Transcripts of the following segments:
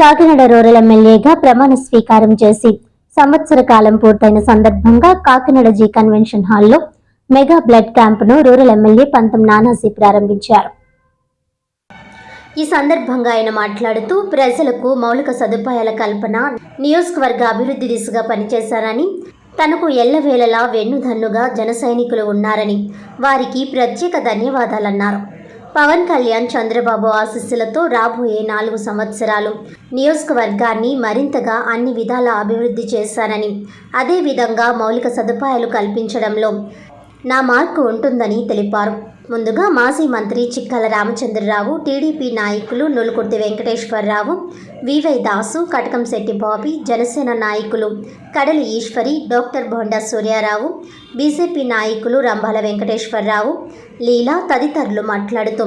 Kakinada rural ఎమ్మెల్యేగా ప్రమాణ స్వీకారం చేసి సంవత్సర కాలం పూర్తయిన సందర్భంగా కాకినాడ జీ కన్వెన్షన్ హాల్లో మెగా బ్లడ్ క్యాంపును రూరల్ ఎమ్మెల్యే పంతం నానాజీ ప్రారంభించారు. ఈ సందర్భంగా ఆయన మాట్లాడుతూ ప్రజలకు మౌలిక సదుపాయాల కల్పన నియోజకవర్గ అభివృద్ధి దిశగా పనిచేశారని తనకు ఎల్లవేళలా వెన్నుదన్నుగా జన సైనికులు ఉన్నారని వారికి ప్రత్యేక ధన్యవాదాలన్నారు. పవన్ కళ్యాణ్ చంద్రబాబు ఆశీస్సులతో రాబోయే నాలుగు సంవత్సరాలు నియోజకవర్గాన్ని మరింతగా అన్ని విధాల అభివృద్ధి చేశానని అదేవిధంగా మౌలిక సదుపాయాలు కల్పించడంలో నా మార్కు ఉంటుందని తెలిపారు. ముందుగా మాజీ మంత్రి చిక్కల రామచంద్రరావు టీడీపీ నాయకులు నులుకుర్తి వెంకటేశ్వరరావు వివై దాసు కటకంశెట్టి బాబీ జనసేన నాయకులు కడలి ఈశ్వరి డాక్టర్ బొండా సూర్యారావు బీజేపీ నాయకులు రంభాల వెంకటేశ్వరరావు లీలా తదితరులు మాట్లాడుతూ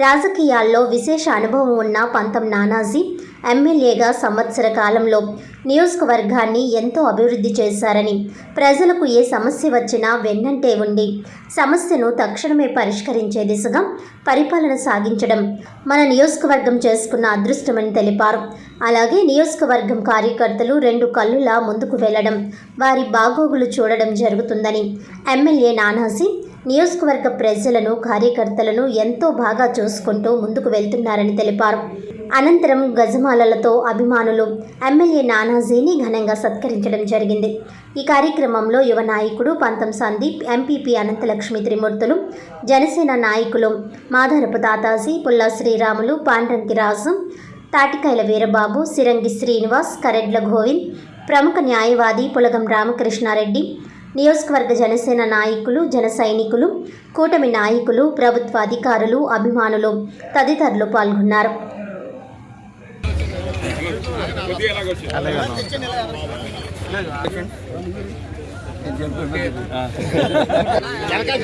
రాజకీయాల్లో విశేష అనుభవం ఉన్న పంతం నానాజీ ఎమ్మెల్యేగా సంవత్సర కాలంలో నియోజకవర్గాన్ని ఎంతో అభివృద్ధి చేశారని ప్రజలకు ఏ సమస్య వచ్చినా వెన్నంటే ఉండి సమస్యను తక్షణమే పరిష్కరించే దిశగా పరిపాలన సాగించడం మన నియోజకవర్గం చేసుకున్న అదృష్టమని తెలిపారు. అలాగే నియోజకవర్గం కార్యకర్తలు రెండు కళ్ళులా ముందుకు వెళ్ళడం వారి బాగోగులు చూడడం జరుగుతుందని ఎమ్మెల్యే నానాజీ నియోజకవర్గ ప్రజలను కార్యకర్తలను ఎంతో బాగా చూసుకుంటూ ముందుకు వెళ్తున్నారని తెలిపారు. అనంతరం గజమాలలతో అభిమానులు ఎమ్మెల్యే నానాజీని ఘనంగా సత్కరించడం జరిగింది. ఈ కార్యక్రమంలో యువ నాయకుడు పంతం సందీప్ ఎంపీపీ అనంతలక్ష్మి త్రిమూర్తులు జనసేన నాయకులు మాధరపు తాతాజీ పుల్లా శ్రీరాములు పాండ్రంకి రాజు తాటికాయల వీరబాబు సిరంగి శ్రీనివాస్ కరెడ్ల గోవింద్ ప్రముఖ న్యాయవాది పులగం రామకృష్ణారెడ్డి నియోజకవర్గ జనసేన నాయకులు జన సైనికులు కూటమి నాయకులు ప్రభుత్వ అధికారులు అభిమానులు తదితరులు పాల్గొన్నారు.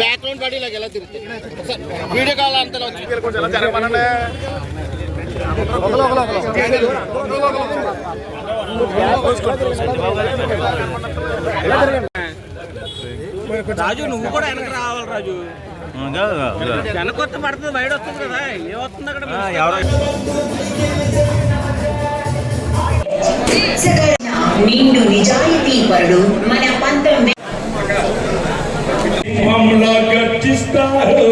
బ్యాక్గ్రౌండ్ వీడియో కాల్ అంతలో రాజు నువ్వు కూడా వెనక రావాలి రాజు. వెనక వస్తే పడుతుంది బయట వస్తుంది కదా. ఏమవుతుంది అక్కడ ఎవరో? నిండు నిజాయితీ పరుడు మన పంతం. మమ్మల్ని గర్జిస్తారు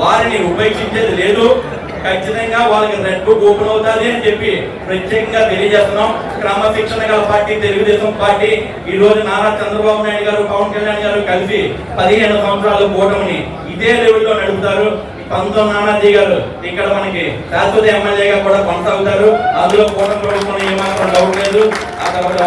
వారిని ఉపేక్షించేది లేదు. ఖచ్చితంగా వాళ్ళకి రెడ్ బుక్ ఓపెన్ అవుతుంది అని చెప్పి ప్రత్యేకంగా తెలియజేస్తున్నాం. క్రమశిక్షణ గల పార్టీ తెలుగుదేశం పార్టీ. ఈ రోజు నారా చంద్రబాబు నాయుడు గారు పవన్ కళ్యాణ్ గారు కలిసి పదిహేను సంవత్సరాలు కూటమిని ఇదే లెవెల్లో నడుపుతారు. పంతం నానాజీ గారు ఇక్కడ మనకి శాశ్వత ఎమ్మెల్యేగా కూడా కొనసాగుతారు. అందులో కూటమి ప్రభుత్వం ఏమాత్రం డౌట్ లేదు. అక్కడ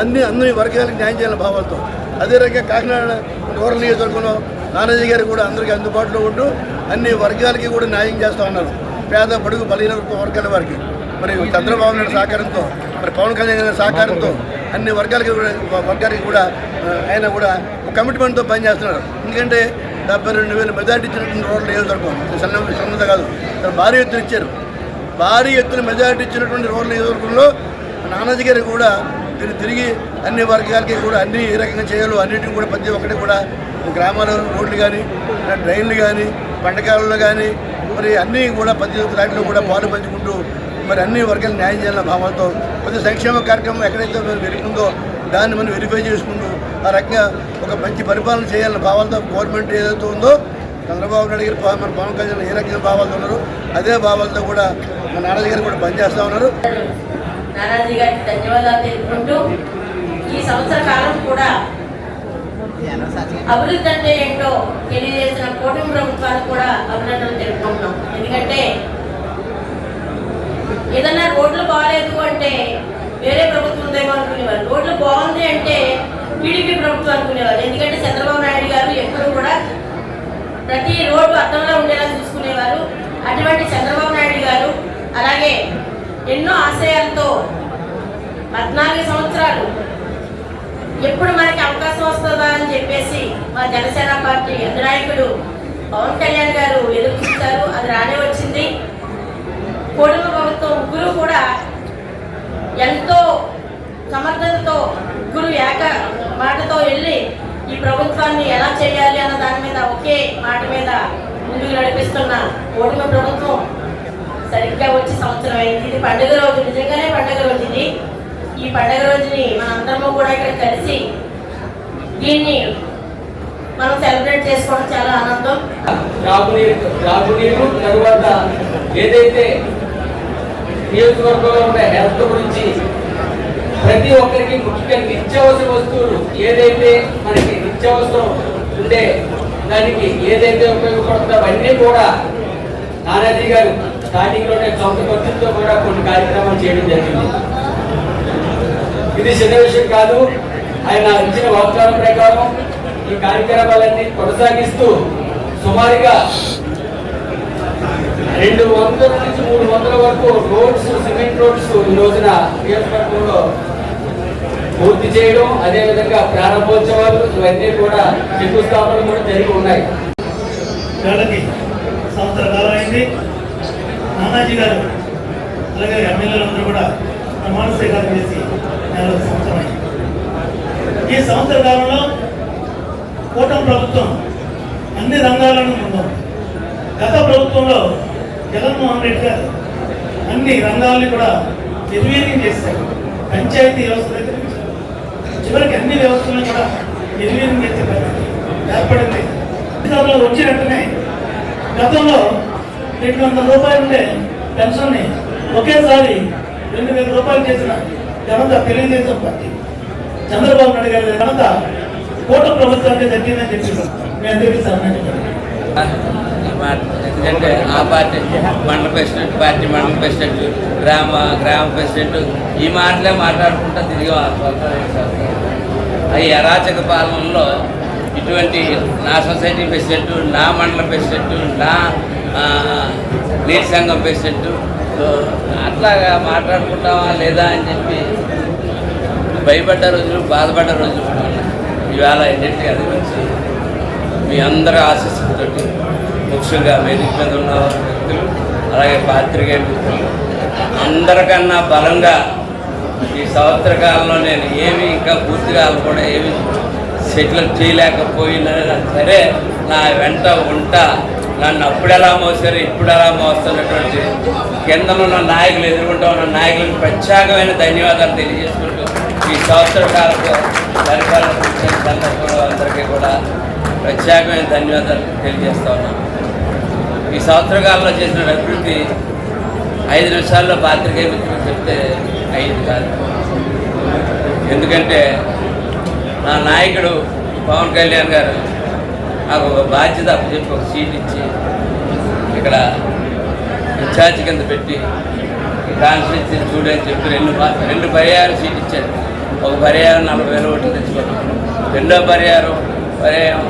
అన్ని అన్ని వర్గాలకు న్యాయం చేయాలని భావాలతో. అదే రకంగా కాకినాడ రూరల్ నియోజకవర్గంలో నానాజీ గారు కూడా అందరికీ అందుబాటులో ఉంటూ అన్ని వర్గాలకి కూడా న్యాయం చేస్తూ ఉన్నారు. పేద బడుగు బలహీన వర్గాల వారికి. మరి చంద్రబాబు నాయుడు సహకారంతో మరి పవన్ కళ్యాణ్ గారి సహకారంతో అన్ని వర్గాలకి కూడా వర్గాలకి కూడా ఆయన కూడా కమిట్మెంట్తో పనిచేస్తున్నారు ఎందుకంటే డెబ్బై రెండు వేల మెజార్టీ ఇచ్చినటువంటి రోడ్లు నియోజకవర్గం ఇది సన్నత కాదు. భారీ ఎత్తున ఇచ్చారు. భారీ ఎత్తున మెజార్టీ ఇచ్చినటువంటి రోడ్లు నియోజకవర్గంలో నానాజీ గారు కూడా దీన్ని తిరిగి అన్ని వర్గాలకి కూడా అన్ని ఏ రకంగా చేయాలో అన్నిటిని కూడా ప్రతి ఒక్కటి కూడా గ్రామాల రోడ్లు కానీ డ్రైన్లు కానీ పంటకాలలో కానీ మరి అన్నీ కూడా ప్రతి ఒక్క దాంట్లో కూడా పాలు పంచుకుంటూ మరి అన్ని వర్గాలు న్యాయం చేయాలన్న భావంతో ప్రతి సంక్షేమ కార్యక్రమం ఎక్కడైతే మరి వెలుగుందో దాన్ని మనం వెరిఫై చేసుకుంటూ ఆ రకంగా ఒక మంచి పరిపాలన చేయాలన్న భావంతో గవర్నమెంట్ ఏదైతే ఉందో చంద్రబాబు నాయుడు గారు పవన్- మన పవన్ కళ్యాణ్ ఏ రకమైన భావాలతో ఉన్నారు అదే భావాలతో కూడా మన నారాజీ గారు కూడా పనిచేస్తూ ఉన్నారు. గారికి ధన్యవాదాలు తెలుపుకుంటూ ఈ సంవత్సర కాలం కూడా అభివృద్ధి అంటే ఏంటో తెలియజేసిన కూటమి ప్రభుత్వానికి కూడా అభినందనలు తెలుపుకుంటున్నాం. ఎందుకంటే ఏదన్నా రోడ్లు బాగాలేదు అంటే వేరే ప్రభుత్వం ఉందేమో అనుకునేవారు రోడ్లు బాగుంది అంటే టీడీపీ ప్రభుత్వం అనుకునేవారు ఎందుకంటే చంద్రబాబు నాయుడు గారు ఎప్పుడు కూడా ప్రతి రోడ్డు అర్థంలో ఉండేలా చూసుకునేవారు. అటువంటి చంద్రబాబు నాయుడు గారు అలాగే ఎన్నో ఆశయాలతో పద్నాలుగు సంవత్సరాలు ఎప్పుడు మనకి అవకాశం వస్తుందా అని చెప్పేసి మా జనసేన పార్టీ అధినాయకుడు పవన్ కళ్యాణ్ గారు ఎదుర్కొంటారు. అది రానే వచ్చింది. కోడుమ ప్రభుత్వం ముగ్గురు కూడా ఎంతో సమర్థతతో ముగ్గురు ఏక మాటతో వెళ్ళి ఈ ప్రభుత్వాన్ని ఎలా చేయాలి అన్న దాని మీద ఒకే మాట మీద ముందుకు నడిపిస్తున్న కూటమి ప్రభుత్వం సరిగ్గా వచ్చి సంవత్సరం అయింది. ఇది పండుగ రోజు. నిజంగానే పండుగ రోజు ఇది. ఈ పండుగ రోజుని మనందరము కూడా ఇక్కడ కలిసి దీన్ని మనం సెలబ్రేట్ చేసుకోవడం చాలా ఆనందం. త్రాగునీరు త్రాగునీరు తరువాత ఏదైతే నియోజకవర్గంలో ఉన్న హెల్త్ గురించి ప్రతి ఒక్కరికి ముఖ్యంగా నిత్యావసర వస్తువులు ఏదైతే మనకి నిత్యావసరం ఉండే దానికి ఏదైతే ఉపయోగపడుతుందో అవన్నీ కూడా నానాజీ గారు స్టార్టింగ్లోనే సొంత ఖర్చులతో కూడా కొన్ని కార్యక్రమాలు చేయడం జరిగింది. ఇది చిన్న విషయం కాదు. ఆయన ఇచ్చిన వాగ్దానం ప్రకారం ఈ కార్యక్రమాలన్నీ కొనసాగిస్తూ సుమారుగా రెండు వందల నుంచి మూడు వందల వరకు రోడ్స్ సిమెంట్ రోడ్స్ ఈ రోజున నియోజకవర్గంలో పూర్తి చేయడం అదేవిధంగా ప్రారంభోత్సవాలు ఇవన్నీ కూడా శంకుస్థాపనలు కూడా జరిగి ఉన్నాయి. సంవత్సర కాలం అయింది. నానాజీ గారు అలాగే ఎమ్మెల్యేలందరూ కూడా ప్రమాణ స్వీకారం చేసి నలభై సంవత్సరాలు ఈ సంవత్సర కాలంలో కూటమి ప్రభుత్వం అన్ని రంగాలను ముందుంది గత ప్రభుత్వంలో జగన్మోహన్ రెడ్డి గారు అన్ని రంగాల్ని కూడా నిర్వీర్యం చేశారు. పంచాయతీ వ్యవస్థ దగ్గర చివరికి అన్ని వ్యవస్థలను కూడా నిర్వీర్యం చేసే ఏర్పడింది. అధికారంలో వచ్చినట్టునే గతంలో రెండు వందల రూపాయలు ఉండే పెన్షన్ని ఒకేసారి రెండు వేల రూపాయలు చేసిన ఘనత తెలుగుదేశం పార్టీ చంద్రబాబు నాయుడు గారి ఘనత కోట ప్రభుత్వానికి దక్కిందని చెప్పి మీ అందరికీ ఎందుకంటే ఆ పార్టీ మండల ప్రెసిడెంట్ పార్టీ మండల ప్రెసిడెంట్ గ్రామ గ్రామ ప్రెసిడెంట్ ఈ మాటలే మాట్లాడుకుంటా తిరిగి ఈ అరాచక పాలనలో ఇటువంటి నా సొసైటీ ప్రెసిడెంట్ నా మండల ప్రెసిడెంట్ నా నీటి సంఘం ప్రెసిడెంట్ అట్లాగా మాట్లాడుకుంటామా లేదా అని చెప్పి భయపడ్డ రోజులు బాధపడ్డ రోజులు కూడా ఉన్నాయి. ఇవాళ ఏంటంటే అది వచ్చి మీ అందరి ఆశీస్సులతోటి ముఖ్యంగా వేదిక మీద ఉన్న వ్యక్తులు అలాగే పాత్రికేయ మిత్రులు అందరికన్నా బలంగా ఈ సంవత్సర కాలంలో నేను ఏమి ఇంకా పూర్తిగా కూడా ఏమి సెటిల్ చేయలేకపోయినా సరే నా వెంట ఉంటా నన్ను అప్పుడు ఎలా మోసారు ఇప్పుడు ఎలా మోస్తున్నటువంటి కింద ఉన్న నాయకులు ఎదుర్కొంటూ ఉన్న నాయకులకు ప్రత్యేకమైన ధన్యవాదాలు తెలియజేసుకుంటూ ఈ సంవత్సర కాలంలో పరిపాలన ఇచ్చిన సందర్భంలో అందరికీ కూడా ప్రత్యేకమైన ధన్యవాదాలు తెలియజేస్తా ఉన్నాను. ఈ సంవత్సర కాలంలో చేసిన అభివృద్ధి ఐదు నిమిషాల్లో పాత్రికే మిత్రులు చెప్తే ఐదు కాదు. ఎందుకంటే నా నాయకుడు పవన్ కళ్యాణ్ గారు నాకు ఒక బాధ్యత అప్పచెప్పి ఒక సీట్ ఇచ్చి ఇక్కడ ఇన్ఛార్జ్ కింద పెట్టి కాన్స్టిట్యూన్సీ చూడని చెప్పి రెండు రెండు పర్యాయాలు సీట్ ఇచ్చారు. ఒక పర్యాయం నలభై వేల ఓట్లు తెచ్చుకున్నాం రెండో పర్యాయం పర్యాయం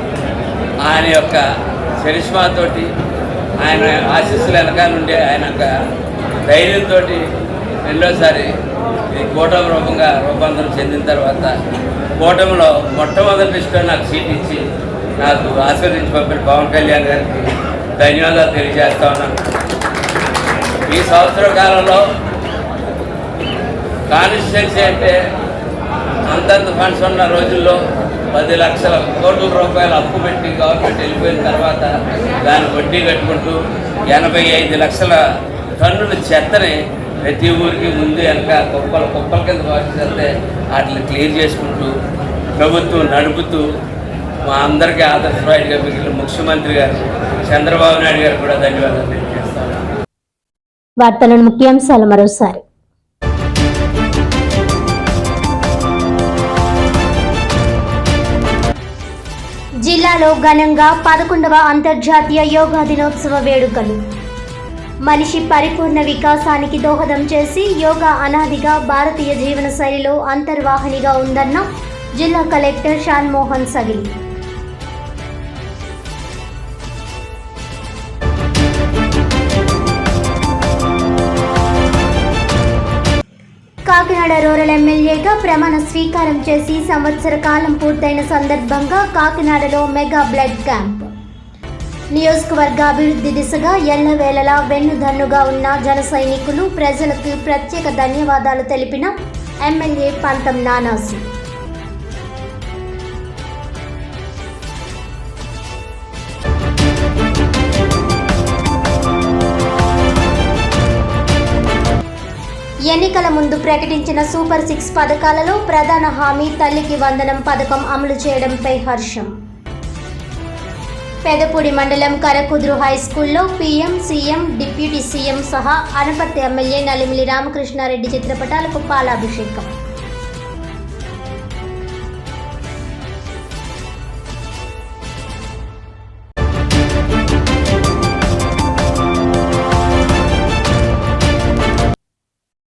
ఆయన యొక్క చరిష్మాతోటి ఆయన ఆశీస్సుల వెనకాల నుండి ఆయన యొక్క ధైర్యంతో రెండోసారి ఈ కూటమి రూపంగా రూపాంతరం చెందిన తర్వాత కూటమిలో మొట్టమొదటి లిస్టులో నాకు సీట్ ఇచ్చి నాకు ఆశీర్వదించి పంపిన పవన్ కళ్యాణ్ గారికి ధన్యవాదాలు తెలియజేస్తా ఉన్నాను ఈ సంవత్సర కాలంలో కాన్స్టిట్యున్సీ అంటే అంతంత ఫండ్స్ ఉన్న రోజుల్లో పది లక్షల కోట్ల రూపాయలు అప్పు పెట్టి గవర్నమెంట్ వెళ్ళిపోయిన తర్వాత దాని వడ్డీ కట్టుకుంటూ ఎనభై ఐదు లక్షల టన్నుల చెత్తని ప్రతి ఊరికి ముందు వెనక కుప్పల కుప్పల కింద పాటిస్తే వాటిని క్లియర్ చేసుకుంటూ ప్రభుత్వం నడుపుతూ మా అందరికీ ఆదర్శవాడిగా మిగిలిన ముఖ్యమంత్రి గారు చంద్రబాబు నాయుడు గారు కూడా ధన్యవాదాలు తెలియజేస్తాను. వార్తలను ముఖ్యాంశాలు మరోసారి. జిల్లాలో ఘనంగా పదకొండవ అంతర్జాతీయ యోగా దినోత్సవ వేడుకలు. మనిషి పరిపూర్ణ వికాసానికి దోహదం చేసి యోగా అనాదిగా భారతీయ జీవనశైలిలో అంతర్వాహినిగా ఉందన్న జిల్లా కలెక్టర్ షాన్ మోహన్ సగిలి. కాకినాడ రూరల్ ఎమ్మెల్యేగా ప్రమాణ స్వీకారం చేసి సంవత్సర కాలం పూర్తయిన సందర్భంగా కాకినాడలో మెగా బ్లడ్ క్యాంప్. నియోజకవర్గ అభివృద్ధి దిశగా ఎల్లవేళలా వెన్నుదన్నుగా ఉన్న జన సైనికులు ప్రజలకు ప్రత్యేక ధన్యవాదాలు తెలిపిన ఎమ్మెల్యే పంతం నానాసు ఎన్నికల ముందు ప్రకటించిన సూపర్ సిక్స్ పథకాలలో ప్రధాన హామీ తల్లికి వందనం పథకం అమలు చేయడంపై హర్షం. పెదపూడి మండలం కరకుదురు హై స్కూల్లో పీఎం సీఎం డిప్యూటీ సీఎం సహా అనపర్తి ఎమ్మెల్యే నలిమిలి రామకృష్ణారెడ్డి చిత్రపటాలకు పాలాభిషేకం.